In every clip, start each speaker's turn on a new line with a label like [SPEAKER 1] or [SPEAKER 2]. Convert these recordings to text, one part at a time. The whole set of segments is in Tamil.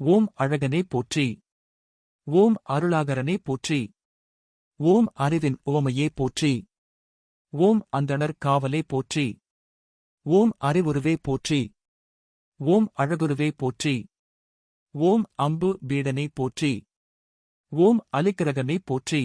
[SPEAKER 1] ஓம் அழகனே போற்றி. ஓம் அருளாகரனே போற்றி. ஓம் அறிவின் ஓமையே போற்றி. ஓம் அந்தணர் காவலே போற்றி. ஓம் அறிவுருவே போற்றி. ஓம் அழகுருவே போற்றி. ஓம் அம்பு பீடனை போற்றி. ஓம் அலிக்கிரகனை போற்றி.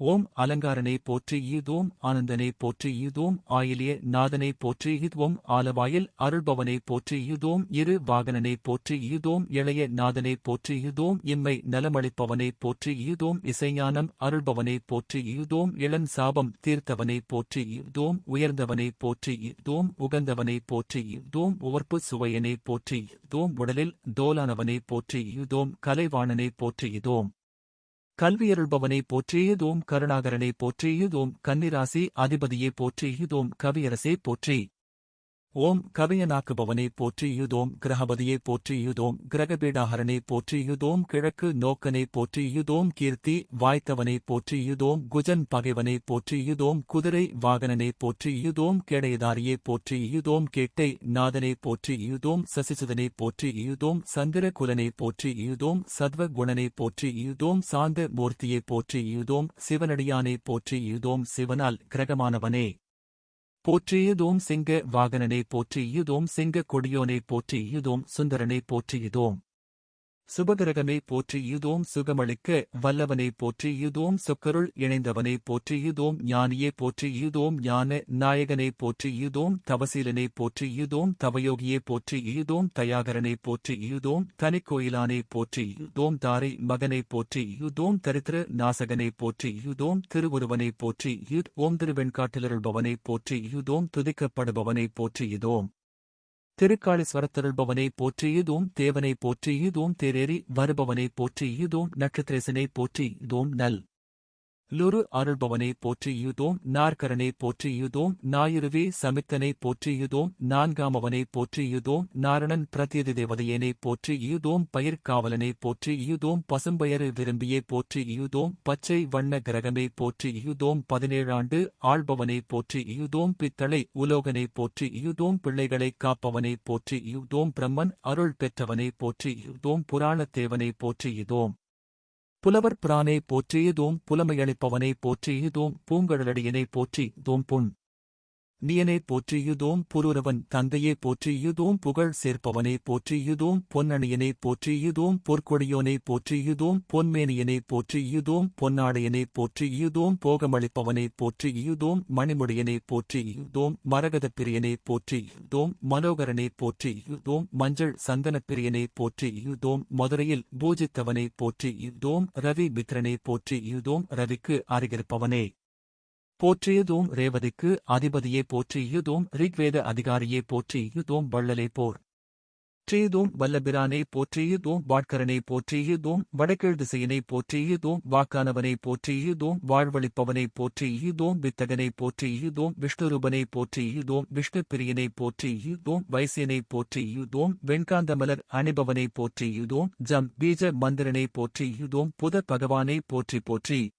[SPEAKER 1] ஓம் அலங்காரனே போற்றி ஈதோம் ஆனந்தனை போற்றி ஈதோம் ஆயிலிய நாதனை போற்றி ஈதோம் ஆலவாயில் அருள்பவனை போற்றி ஈதோம் இரு வாகனனை போற்றி ஈதோம் இளைய நாதனை போற்றி ஈதோம் இம்மை நலமளிப்பவனே போற்றி ஈதோம் இசைஞானம் அருள்பவனே போற்றி ஈதோம் இளம் சாபம் தீர்த்தவனை போற்றி ஈதோம் உயர்ந்தவனே போற்றி ஈதோம் உகந்தவனே போற்றி ஈதோம் உவர்ப்பு சுவையனை போற்றி ஈதோம் உடலில் தோலானவனே போற்றி ஈதோம் கலைவாணனே போற்றி ஈதோம் கல்வியருள்பவனை போற்றியதோம் கருணாகரனை போற்றியதோம் கன்னிராசி அதிபதியே போற்றியதோம் கவியரசே போற்றி. ஓம் கவியனாக்குபவனே போற்றியுதோம் கிரகபதியே போற்றியுதோம் கிரகபீடாகரனே போற்றியுதோம் கிழக்கு நோக்கனே போற்றியுதோம் கீர்த்தி வாய்த்தவனே போற்றியுதோம் குஜன் பகைவனே போற்றியுதோம் குதிரை வாகனனே போற்றியுதோம் கேடையதாரியே போற்றியுதோம் கேட்டை நாதனே போற்றியுதோம் சசிசுதனே போற்றியுதோம் சந்திரகுலனே போற்றியுதோம் சத்வ போற்றி போற்றியுதோம் சாந்த மூர்த்தியே போற்றியுதோம் சிவனடியானே போற்றியுதோம் சிவனால் கிரகமானவனே. போற்றியதோம் சிங்க வாகனனை போற்றியதோம் சிங்க கொடியோனை போற்றியதோம் சுந்தரனை போற்றியதோம். சுபகிரகமே போற்றி யுதோம் சுகமளிக்க வல்லவனைப் போற்றி யுதோம் சொக்கருள் இணைந்தவனைப் போற்றி யுதோம் ஞானியே போற்றி யுதோம் ஞான நாயகனை போற்றி யுதோம் தவசீலனை போற்றி யுதோம் தவயோகியே போற்றியுதோம் தயாகரனே போற்றியுதோம் தனிக்கோயிலானே போற்றியுதோம் தாரை மகனை போற்றியுதோம் தரித்திர நாசகனை போற்றியுதோம் திருவுருவனை போற்றி யுத் ஓம் திருவெண்காட்டிலருள்பவனை போற்றியுதோம் துதிக்கப்படுபவனை போற்றியுதோம் திருக்காளீஸ்வரத்தருள்பவனை போற்றியதோம் தேவனை போற்றியதோம் தேரேறி வருபவனை போற்றியதோம் நட்சத்திரேசனை போற்றியதோம் நல். லுரு அருள்பவனை போற்றியுதோம் நாற்கரனை போற்றியுதோம் நாயிருவே சமித்தனை போற்றியுதோம் நான்காமவனை போற்றியுதோம் நாரணன் பிரத்யதி தேவதையனை போற்றியுதோம் பயிர்காவலனை போற்றியுதோம் பசும்பயறு விரும்பியே போற்றியுதோம் பச்சை வண்ண கிரகமே போற்றியுதோம் பதினேழாண்டு ஆள்பவனை போற்றியுதோம் பித்தளை உலோகனை போற்றியுதோம் பிள்ளைகளைக் காப்பவனை போற்றியுதோம் பிரம்மன் அருள் பெற்றவனை போற்றியுதோம் புராணத்தேவனை போற்றியுதோம் புலவர் பிரானே போற்றியதோம் புலமையளிப்பவனை போற்றியதோம் பூங்கழலடியனை போற்றி தோம் புன் நீயனே போற்றியுதோம் புருரவன் தந்தையே போற்றியுதோம் புகழ் சேர்ப்பவனே போற்றியுதோம் பொன்னணியனே போற்றியுதோம் பொற்கொடியோனே போற்றியுதோம் பொன்மேனியனே போற்றியுதோம் பொன்னாடையனே போற்றியுதோம் போகமளிப்பவனே போற்றியுதோம் மணிமுடியனே போற்றியுதோம் மரகதப் பிரியனே போற்றியுதோம் மனோகரனே போற்றியுதோம் மஞ்சள் சந்தனப் பிரியனே போற்றியுதோம் மதுரையில் பூஜித்தவனே போற்றியுதோம் ரவி மித்ரனே போற்றியுதோம் ரவிக்கு அருகிருப்பவனே. போற்றியதோம் ரேவதிக்கு அதிபதியே போற்றியுதோம் ரிக்வேத அதிகாரியே போற்றியுதோம் வள்ளலே போர். ட்ரீதோம் வல்லபிரானே போற்றியுதோம் வாட்கரனை போற்றியுதோம் வடகிழ் திசையனை போற்றியுதோம் வாக்கானவனை போற்றியுதோம் வாழ்வழிப்பவனை போற்றியுதோம் வித்தகனை போற்றியுதோம் விஷ்ணுரூபனை போற்றியுதோம் விஷ்ணு பிரியனை போற்றியுதோம் வைசியனை போற்றியுதோம் வெண்காந்தமலர் அணிபவனை போற்றியுதோம் ஜம் பீஜ மந்திரனை போற்றியுதோம் புத பகவானை போற்றி போற்றி.